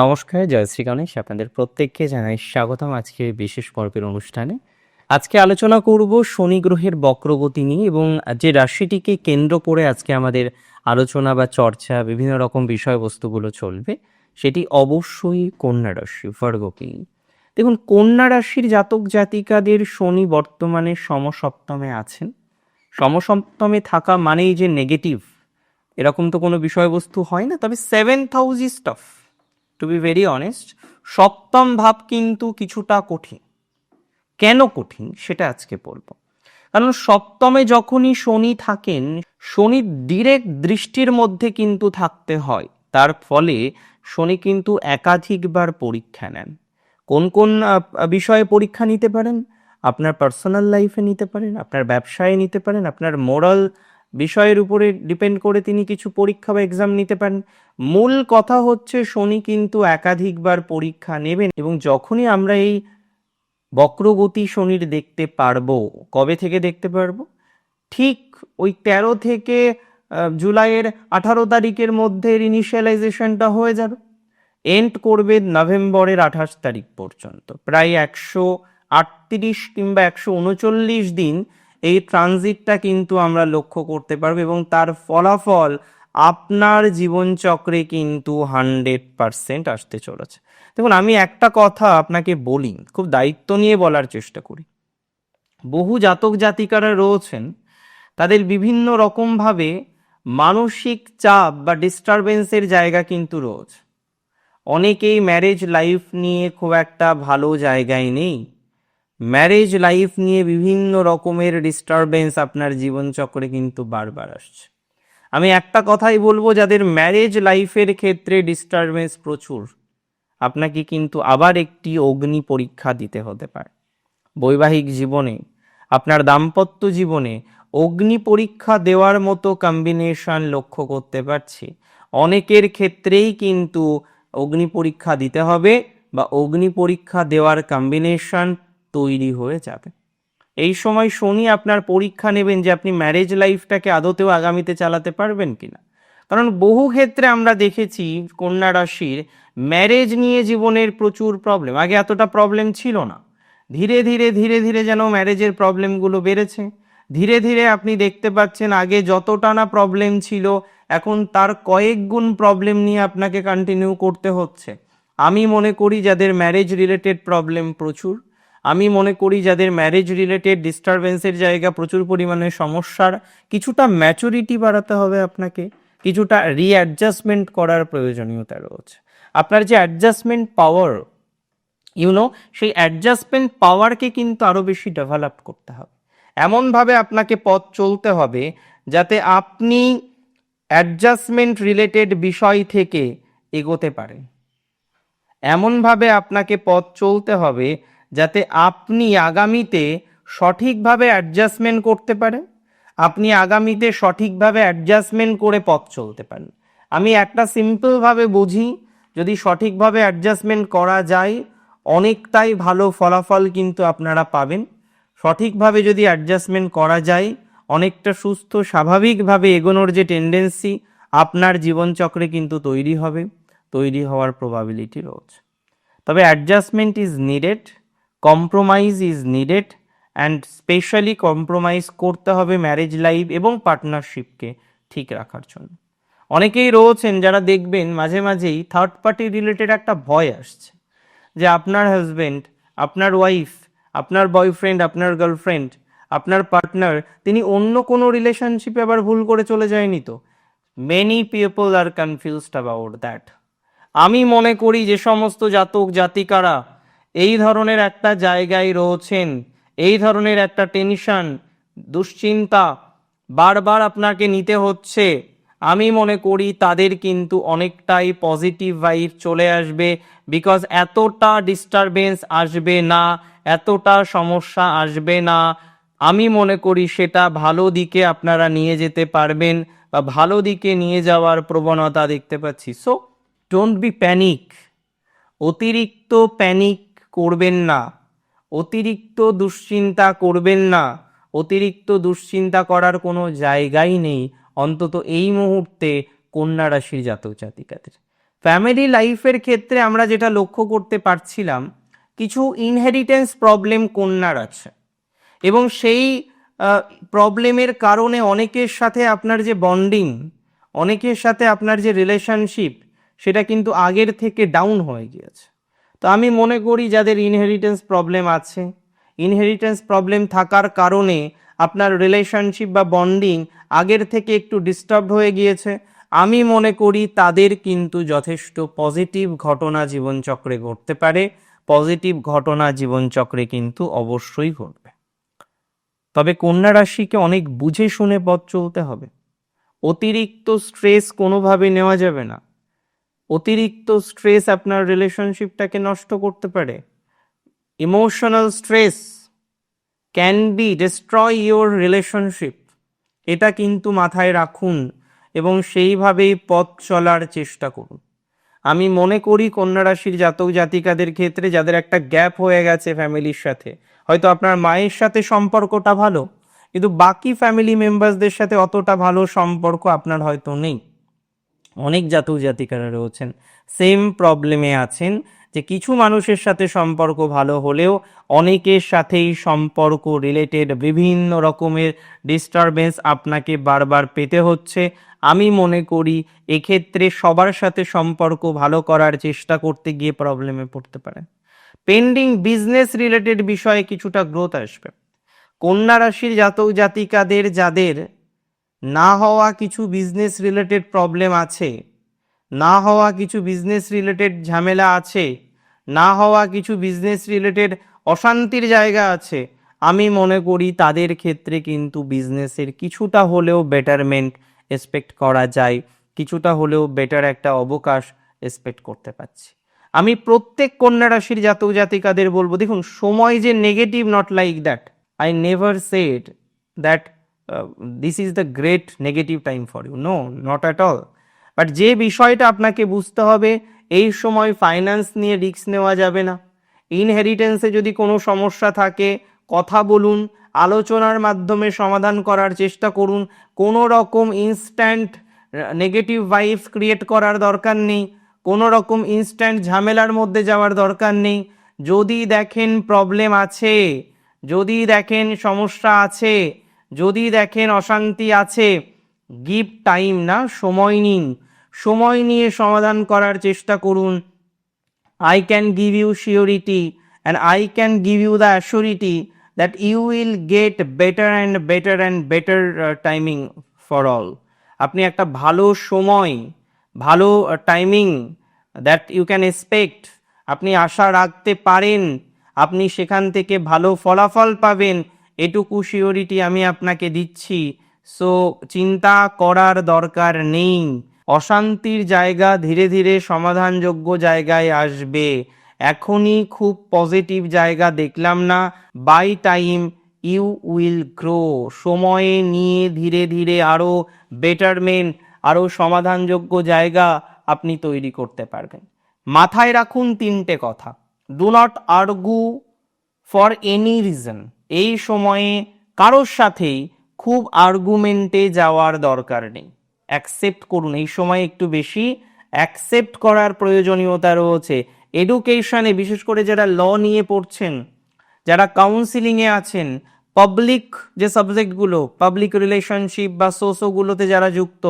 নমস্কার, জয় শ্রী গণেশ। আপনাদের প্রত্যেককে জানাই স্বাগতম আজকের বিশেষ পর্বের অনুষ্ঠানে। আজকে আলোচনা করব শনি গ্রহের বক্রগতি নিয়ে এবং যে রাশিটিকে কেন্দ্র করে আজকে আমাদের আলোচনা বা চর্চা, বিভিন্ন রকম বিষয়বস্তুগুলো চলবে, সেটি অবশ্যই কন্যা রাশি ভার্গকে দেখুন, কন্যা রাশির জাতক জাতিকাদের শনি বর্তমানে সমসপ্তমে আছেন। সমসপ্তমে থাকা মানেই যে নেগেটিভ এরকম তো কোনো বিষয়বস্তু হয় না, তবে seventh house is to be very honest সপ্তম ভাব কিন্তু কিছুটা কঠিন। কেন কঠিন? সেটা আজকে বলব। কারণ সপ্তমে যখনই শনি থাকেন শনির ডিরেক্ট দৃষ্টির মধ্যে কিন্তু থাকতে হয়। তার ফলে শনি কিন্তু একাধিকবার পরীক্ষা নেন। কোন কোন বিষয়ে পরীক্ষা নিতে পারেন? আপনার পার্সোনাল লাইফে নিতে পারেন, আপনার ব্যবসায় নিতে পারেন, আপনার মোরাল বিষয়ের উপরে ডিপেন্ড করে তিনি কিছু পরীক্ষা বা এক্সাম নিতে পারেন। মূল কথা হচ্ছে শনি কিন্তু একাধিকবার পরীক্ষা নেবেন এবং যখনই আমরা এই বক্রগতি শনির দেখতে পারব, কবে থেকে দেখতে পারব? ঠিক ওই তেরো থেকে জুলাইয়ের আঠারো তারিখের মধ্যে ইনিশিয়ালাইজেশনটা হয়ে যাবে। এন্ড করবে নভেম্বরের আঠাশ তারিখ পর্যন্ত। প্রায় একশো আটত্রিশ কিংবা একশো উনচল্লিশ দিন এই ট্রানজিটটা কিন্তু আমরা লক্ষ্য করতে পারব এবং তার ফলাফল আপনার জীবনচক্রে কিন্তু হান্ড্রেড পারসেন্ট আসতে চলেছে। দেখুন, আমি একটা কথা আপনাকে বলি, খুব দায়িত্ব নিয়ে বলার চেষ্টা করি। বহু জাতক জাতিকারা রয়েছেন, তাদের বিভিন্ন রকমভাবে মানসিক চাপ বা ডিস্টারবেন্সের জায়গা কিন্তু রয়েছে। অনেকেই ম্যারেজ লাইফ নিয়ে খুব একটা ভালো জায়গায় নেই। ম্যারেজ লাইফ নিয়ে বিভিন্ন রকমের ডিস্টারবেন্স আপনার জীবনচক্রে কিন্তু বারবার আসছে। আমি একটা কথাই বলব, যাদের ম্যারেজ লাইফের ক্ষেত্রে ডিস্টারবেন্স প্রচুর, আপনাকে কিন্তু আবার একটি অগ্নি পরীক্ষা দিতে হতে পারে। বৈবাহিক জীবনে, আপনার দাম্পত্য জীবনে অগ্নি পরীক্ষা দেওয়ার মতো কম্বিনেশন লক্ষ্য করতে পারছি। অনেকের ক্ষেত্রেই কিন্তু অগ্নি পরীক্ষা দিতে হবে বা অগ্নি পরীক্ষা দেওয়ার কম্বিনেশন তৈরি হয়ে যাবে। এই সময় শনি আপনার পরীক্ষা নেবেন যে আপনি ম্যারেজ লাইফটাকে আদতেও আগামীতে চালাতে পারবেন কিনা। কারণ বহু ক্ষেত্রে আমরা দেখেছি কন্যা রাশির ম্যারেজ নিয়ে জীবনের প্রচুর প্রবলেম আগে এতটা প্রবলেম ছিল না। ধীরে ধীরে ধীরে ধীরে যেন ম্যারেজের প্রবলেমগুলো বেড়েছে। ধীরে ধীরে আপনি দেখতে পাচ্ছেন আগে যতটা না প্রবলেম ছিল, এখন তার কয়েক গুণ প্রবলেম নিয়ে আপনাকে কন্টিনিউ করতে হচ্ছে। আমি মনে করি যাদের ম্যারেজ রিলেটেড প্রবলেম প্রচুর আমি মনে করি যাদের ম্যারেজ রিলেটেড ডিস্টারবেন্সের জায়গা প্রচুর পরিমাণে সমস্যার, কিছুটা ম্যাচুরিটি বাড়াতে হবে আপনাকে, কিছুটা রিঅ্যাডজাস্টমেন্ট করার প্রয়োজনীয়তা রয়েছে। আপনার যে অ্যাডজাস্টমেন্ট পাওয়ার ইউনো সেই অ্যাডজাস্টমেন্ট পাওয়ারকে কিন্তু আরও বেশি ডেভেলপ করতে হবে। এমনভাবে আপনাকে পথ চলতে হবে যাতে আপনি অ্যাডজাস্টমেন্ট রিলেটেড বিষয় থেকে এগোতে পারেন। এমনভাবে আপনাকে পথ চলতে হবে যাতে আপনি আগামীতে সঠিকভাবে অ্যাডজাস্টমেন্ট করতে পারেন। আপনি আগামীতে সঠিকভাবে অ্যাডজাস্টমেন্ট করে পথ চলতে পারেন। আমি একটা সিম্পলভাবে বুঝি, যদি সঠিকভাবে অ্যাডজাস্টমেন্ট করা যায়, অনেকটাই ভালো ফলাফল কিন্তু আপনারা পাবেন। সঠিকভাবে যদি অ্যাডজাস্টমেন্ট করা যায়, অনেকটা সুস্থ, স্বাভাবিকভাবে এগোনোর যে টেন্ডেন্সি আপনার জীবনচক্রে কিন্তু তৈরি হবে, তৈরি হওয়ার প্রবাবিলিটি রয়েছে। তবে adjustment is needed compromise is needed and specially compromise করতে হবে ম্যারেজ লাইফ এবং পার্টনারশিপকে ঠিক রাখার জন্য। অনেকেই রয়েছেন যারা দেখবেন মাঝে মাঝেই থার্ড পার্টি রিলেটেড একটা ভয় আসছে যে আপনার হাজবেন্ড আপনার ওয়াইফ আপনার বয়ফ্রেন্ড আপনার গার্লফ্রেন্ড আপনার পার্টনার তিনি অন্য কোনো রিলেশনশিপে আবার ভুল করে চলে যায়নি তো? Many people are confused about that আমি মনে করি যে সমস্ত জাতক জাতিকারা এই ধরনের একটা জায়গায় রয়েছেন, এই ধরনের একটা টেনশন দুশ্চিন্তা বারবার আপনাকে নিতে হচ্ছে। আমি মনে করি তাদের কিন্তু অনেকটাই পজিটিভ ভাইব চলে আসবে বিকজ এতটা ডিস্টারবেন্স আসবে না, এতটা সমস্যা আসবে না। আমি মনে করি সেটা ভালো দিকে আপনারা নিয়ে যেতে পারবেন বা ভালো দিকে নিয়ে যাওয়ার প্রবণতা দেখতে পাচ্ছি। সো ডোন্ট বি প্যানিক অতিরিক্ত প্যানিক করবেন না। অতিরিক্ত দুশ্চিন্তা করবেন না। অতিরিক্ত দুশ্চিন্তা করার কোনো জায়গাই নেই। অন্তত এই মুহূর্তে কন্যা রাশির জাতক জাতিকাদের। ফ্যামিলি লাইফের ক্ষেত্রে আমরা যেটা লক্ষ্য করতে পারছিলাম, কিছু ইনহেরিটেন্স প্রবলেম কন্যার আছে। এবং সেই প্রবলেমের কারণে অনেকের সাথে আপনার যে বন্ডিং অনেকের সাথে আপনার যে রিলেশনশিপ সেটা কিন্তু আগের থেকে ডাউন হয়ে গিয়েছে। তো আমি মনে করি যাদের ইনহেরিটেন্স প্রবলেম আছে ইনহেরিটেন্স প্রবলেম থাকার কারণে আপনার রিলেশনশিপ বা বন্ডিং আগের থেকে একটু ডিস্টার্ব হয়ে গিয়েছে, আমি মনে করি তাদের কিন্তু যথেষ্ট পজিটিভ ঘটনা জীবনচক্রে ঘটতে পারে। পজিটিভ ঘটনা জীবনচক্রে কিন্তু অবশ্যই ঘটবে। তবে কন্যা রাশিকে অনেক বুঝে শুনে পথ চলতে হবে। অতিরিক্ত স্ট্রেস কোনোভাবে নেওয়া যাবে না। অতিরিক্ত স্ট্রেস আপনার রিলেশনশিপটাকে নষ্ট করতে পারে। Emotional stress can be destroy your relationship এটা কিন্তু মাথায় রাখুন এবং সেইভাবেই পথ চলার চেষ্টা করুন। আমি মনে করি কন্যা রাশির জাতক জাতিকাদের ক্ষেত্রে যাদের একটা গ্যাপ হয়ে গেছে ফ্যামিলির সাথে, হয়তো আপনার মায়ের সাথে সম্পর্কটা ভালো, কিন্তু বাকি ফ্যামিলি মেম্বারসদের সাথে অতটা ভালো সম্পর্ক আপনার হয়তো নেই। অনেক জাতক জাতিকারা রয়েছেন। সেম প্রবলেমে আছেন যে কিছু মানুষের সাথে সম্পর্ক ভালো হলেও অনেকের সাথেই সম্পর্ক রিলেটেড বিভিন্ন রকমের ডিস্টারবেন্স আপনাকে বারবার পেতে হচ্ছে। আমি মনে করি এক্ষেত্রে সবার সাথে সম্পর্ক ভালো করার চেষ্টা করতে গিয়ে প্রবলেমে পড়তে পারেন। পেন্ডিং বিজনেস রিলেটেড বিষয়ে কিছুটা গ্রোথ আসবে। কন্যা রাশির জাতক জাতিকাদের, যাদের না হওয়া কিছু বিজনেস রিলেটেড প্রবলেম আছে, না হওয়া কিছু বিজনেস রিলেটেড ঝামেলা আছে, না হওয়া কিছু বিজনেস রিলেটেড অশান্তির জায়গা আছে, আমি মনে করি তাদের ক্ষেত্রে কিন্তু বিজনেসের কিছুটা হলেও বেটারমেন্ট এক্সপেক্ট করা যায়, কিছুটা হলেও বেটার একটা অবকাশ এক্সপেক্ট করতে পারছি। আমি প্রত্যেক কন্যা রাশির জাতক জাতিকাদের বলব, দেখুন, সময় যে negative not like that I never said that this is the great negative time for you no not at all but যে বিষয়টা আপনাকে বুঝতে হবে, এই সময় ফাইন্যান্স নিয়ে রিস্ক নেওয়া যাবে না। ইনহেরিটেন্সে যদি কোনো সমস্যা থাকে, কথা বলুন, আলোচনার মাধ্যমে সমাধান করার চেষ্টা করুন। কোনো রকম ইনস্ট্যান্ট নেগেটিভ ভাইবস ক্রিয়েট করার দরকার নেই। কোনো রকম ইনস্ট্যান্ট ঝামেলার মধ্যে যাওয়ার দরকার নেই। যদি দেখেন প্রবলেম আছে, যদি দেখেন সমস্যা আছে যদি দেখেন অশান্তি আছে, গিভ টাইম না, সময় নিন। সময় নিয়ে সমাধান করার চেষ্টা করুন। I can give you surety and I can give you the assurity that you will get better and better and better timing for all আপনি একটা ভালো সময়, ভালো timing that you can expect আপনি আশা রাখতে পারেন, আপনি সেখান থেকে ভালো ফলাফল পাবেন এটুকু সিওরিটি আমি আপনাকে দিচ্ছি। সো চিন্তা করার দরকার নেই। অশান্তির জায়গা ধীরে ধীরে সমাধানযোগ্য জায়গায় আসবে। এখনই খুব পজিটিভ জায়গা দেখলাম না। By time you will grow সময়ে নিয়ে ধীরে ধীরে আরও বেটারমেন্ট আরও সমাধানযোগ্য জায়গা আপনি তৈরি করতে পারবেন। মাথায় রাখুন তিনটে কথা। Do not argue for any reason এই সময়ে কারোর সাথেই খুব আর্গুমেন্টে যাওয়ার দরকার নেই। অ্যাকসেপ্ট করুন, এই সময় একটু বেশি অ্যাকসেপ্ট করার প্রয়োজনীয়তা রয়েছে। এডুকেশনে বিশেষ করে যারা ল নিয়ে পড়ছেন, যারা কাউন্সিলিংয়ে আছেন পাবলিক যে সাবজেক্টগুলো পাবলিক রিলেশনশিপ বা সোসোগুলোতে যারা যুক্ত,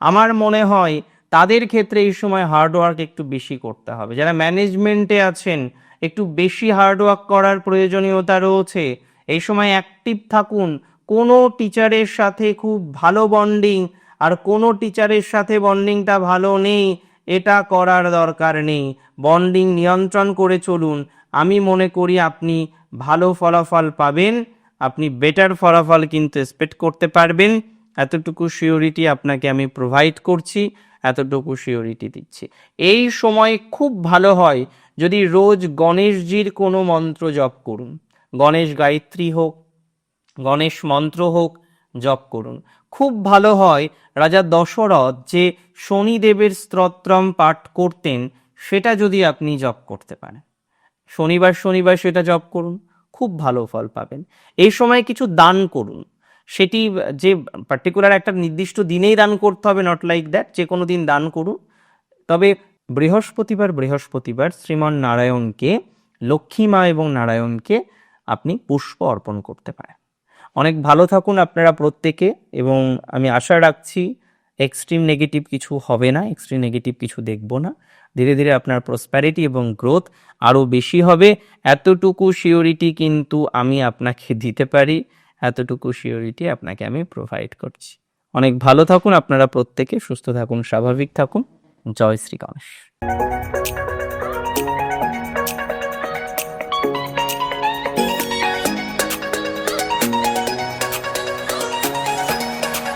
আমার মনে হয় তাদের ক্ষেত্রে এই সময় হার্ডওয়ার্ক একটু বেশি করতে হবে। যারা ম্যানেজমেন্টে আছেন, একটু বেশি হার্ডওয়ার্ক করার প্রয়োজনীয়তা রয়েছে এই সময় অ্যাক্টিভ থাকুন। কোনো টিচারের সাথে খুব ভালো বন্ডিং আর কোনো টিচারের সাথে বন্ডিংটা ভালো নেই, এটা করার দরকার নেই। বন্ডিং নিয়ন্ত্রণ করে চলুন। আমি মনে করি আপনি ভালো ফলাফল পাবেন, আপনি বেটার ফলাফল কিন্তু এক্সপেক্ট করতে পারবেন। এতটুকু সিওরিটি আপনাকে আমি প্রোভাইড করছি, এতটুকু সিওরিটি দিচ্ছি। এই সময় খুব ভালো হয় যদি রোজ গণেশজির কোনো মন্ত্র জপ করুন। গণেশ গায়ত্রী হোক, গণেশ মন্ত্র হোক, জপ করুন। খুব ভালো হয় রাজা দশরথ যে শনিদেবের স্তোত্রম পাঠ করতেন, সেটা যদি আপনি জপ করতে পারেন। শনিবার শনিবার সেটা জপ করুন, খুব ভালো ফল পাবেন। এই সময় কিছু দান করুন। সেটি যে পার্টিকুলার একটা নির্দিষ্ট দিনেই দান করতে হবে নট লাইক দ্যাট যে কোনো দিন দান করুন। তবে বৃহস্পতিবার বৃহস্পতিবার শ্রীমান নারায়ণকে, লক্ষ্মী মা এবং নারায়ণকে আপনি পুষ্প অর্পণ করতে পারেন। অনেক ভালো থাকুন আপনারা প্রত্যেকে এবং আমি আশা রাখছি এক্সট্রিম নেগেটিভ কিছু হবে না এক্সট্রিম নেগেটিভ কিছু দেখব না। ধীরে ধীরে আপনার প্রসপ্যারিটি এবং গ্রোথ আরও বেশি হবে। এতটুকু সিওরিটি কিন্তু আমি আপনাকে দিতে পারি, এতটুকু শিওরিটি আপনাকে আমি প্রোভাইড করছি। অনেক ভালো থাকুন আপনারা প্রত্যেকে, সুস্থ থাকুন, স্বাভাবিক থাকুন। জয় শ্রী গণেশ।